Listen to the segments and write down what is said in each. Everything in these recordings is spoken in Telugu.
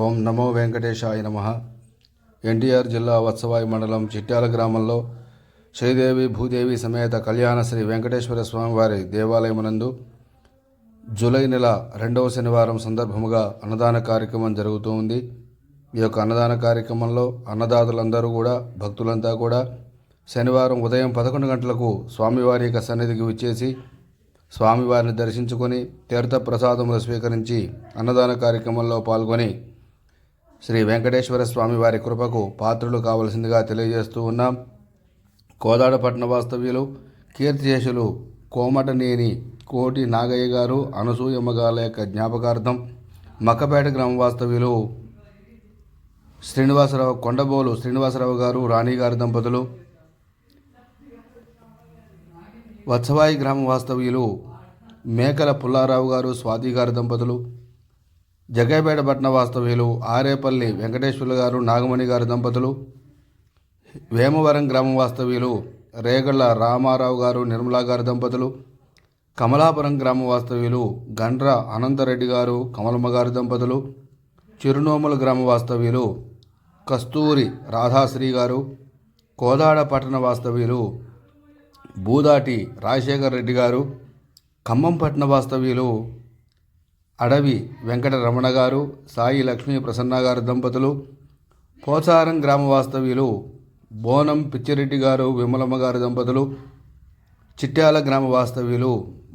ఓం నమో వెంకటేశాయ నమ. ఎన్టీఆర్ జిల్లా వత్సవాయి మండలం చిట్యాల గ్రామంలో శ్రీదేవి భూదేవి సమేత కళ్యాణ శ్రీ వెంకటేశ్వర స్వామివారి దేవాలయమునందు జూలై నెల రెండవ శనివారం సందర్భముగా అన్నదాన కార్యక్రమం జరుగుతూ ఉంది. ఈ యొక్క అన్నదాన కార్యక్రమంలో అన్నదాతలందరూ కూడా భక్తులంతా కూడా శనివారం ఉదయం పదకొండు గంటలకు స్వామివారి యొక్క సన్నిధికి విచ్చేసి స్వామివారిని దర్శించుకొని తీర్థ ప్రసాదములు స్వీకరించి అన్నదాన కార్యక్రమంలో పాల్గొని శ్రీ వెంకటేశ్వర స్వామి వారి కృపకు పాత్రులు కావలసిందిగా తెలియజేస్తూ ఉన్నాం. కోదాడ పట్టణ వాస్తవ్యులు కీర్తిశేషులు కోమటనేని కోటి నాగయ్య గారు అనసూయమ్మ గారి యొక్క జ్ఞాపకార్థం మక్కపేట గ్రామ వాస్తవ్యులు శ్రీనివాసరావు కొండబోలు శ్రీనివాసరావు గారు రాణి గారి దంపతులు వత్సవాయి గ్రామ వాస్తవ్యులు మేకల పుల్లారావు గారు స్వాతి గారి దంపతులు జగ్గైపేట పట్టణ వాస్తవ్యులు ఆరేపల్లి వెంకటేశ్వర్లు గారు నాగమణి గారి దంపతులు వేమవరం గ్రామ వాస్తవ్యులు రేగళ్ళ రామారావు గారు నిర్మలా గారి దంపతులు కమలాపురం గ్రామ వాస్తవ్యులు గండ్ర అనంతరెడ్డి గారు కమలమ్మ గారి దంపతులు చిరునోముల గ్రామ వాస్తవ్యులు కస్తూరి రాధాశ్రీ గారు కోదాడ పట్టణ వాస్తవ్యులు బూదాటి రాజశేఖర్ రెడ్డి గారు ఖమ్మం పట్టణ వాస్తవ్యులు అడవి వెంకటరమణ గారు సాయి లక్ష్మీ ప్రసన్న గారు దంపతులు పోచారం గ్రామ వాస్తవ్యులు బోనం పిచ్చిరెడ్డి గారు విమలమ్మ గారి దంపతులు చిట్యాల గ్రామ వాస్తవ్యులు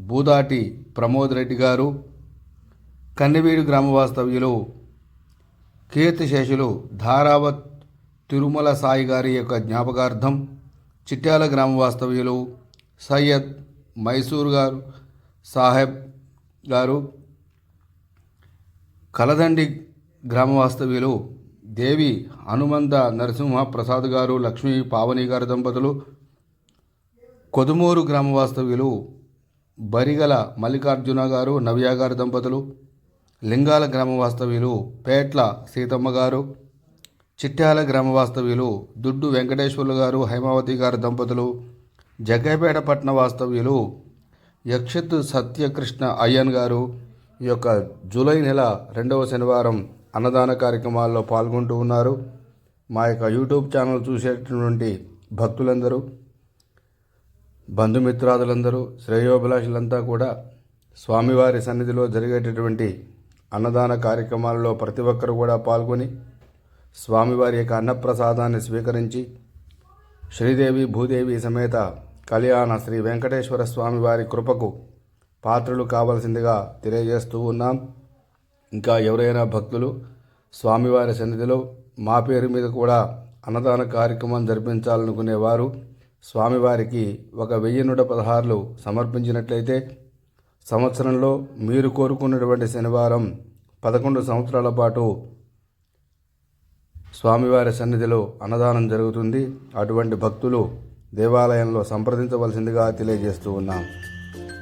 బూదాటి ప్రమోద్ రెడ్డి గారు కన్నెవీడు గ్రామ వాస్తవ్యులు కీర్తిశేషులు ధారావత్ తిరుమల సాయి గారి యొక్క జ్ఞాపకార్థం చిట్యాల గ్రామ వాస్తవ్యులు సయ్యద్ మైసూర్ గారు సాహెబ్ గారు కలదండి గ్రామ వాస్తవ్యులు దేవి హనుమంత నరసింహ ప్రసాద్ గారు లక్ష్మీ పావని గారి దంపతులు కొదుమూరు గ్రామ వాస్తవ్యులు బరిగల మల్లికార్జున గారు నవ్య గారి దంపతులు లింగాల గ్రామ వాస్తవ్యులు పేట్ల సీతమ్మ గారు చిట్యాల గ్రామ వాస్తవ్యులు దుడ్డు వెంకటేశ్వర్లు గారు హైమావతి గారు దంపతులు జగ్గైపేట పట్టణ వాస్తవ్యులు యక్షత్ సత్యకృష్ణ అయ్యన్ గారు ఈ యొక్క జూలై నెల రెండవ శనివారం అన్నదాన కార్యక్రమాల్లో పాల్గొంటూ ఉన్నారు. మా యొక్క యూట్యూబ్ ఛానల్ చూసేటటువంటి భక్తులందరూ బంధుమిత్రాదులందరూ శ్రేయోభిలాషులంతా కూడా స్వామివారి సన్నిధిలో జరిగేటటువంటి అన్నదాన కార్యక్రమాలలో ప్రతి ఒక్కరు కూడా పాల్గొని స్వామివారి యొక్క అన్నప్రసాదాన్ని స్వీకరించి శ్రీదేవి భూదేవి సమేత కళ్యాణ శ్రీ వెంకటేశ్వర స్వామివారి కృపకు పాత్రలు కావలసిందిగా తెలియజేస్తూ ఉన్నాం. ఇంకా ఎవరైనా భక్తులు స్వామివారి సన్నిధిలో మా పేరు మీద కూడా అన్నదాన కార్యక్రమం జరిపించాలనుకునేవారు స్వామివారికి ఒక వెయ్యి నూట పదహారులు సమర్పించినట్లయితే సంవత్సరంలో మీరు కోరుకున్నటువంటి శనివారం పదకొండు సంవత్సరాల పాటు స్వామివారి సన్నిధిలో అన్నదానం జరుగుతుంది. అటువంటి భక్తులు దేవాలయంలో సంప్రదించవలసిందిగా తెలియజేస్తూ ఉన్నాం.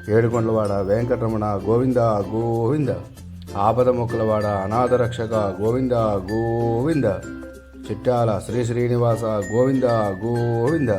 ఏడుకొండలవాడ వెంకటరమణ గోవింద గోవింద. ఆపద మొక్కలవాడ అనాథ రక్షక గోవింద గోవింద. చిట్టాల శ్రీ శ్రీనివాస గోవింద గోవింద.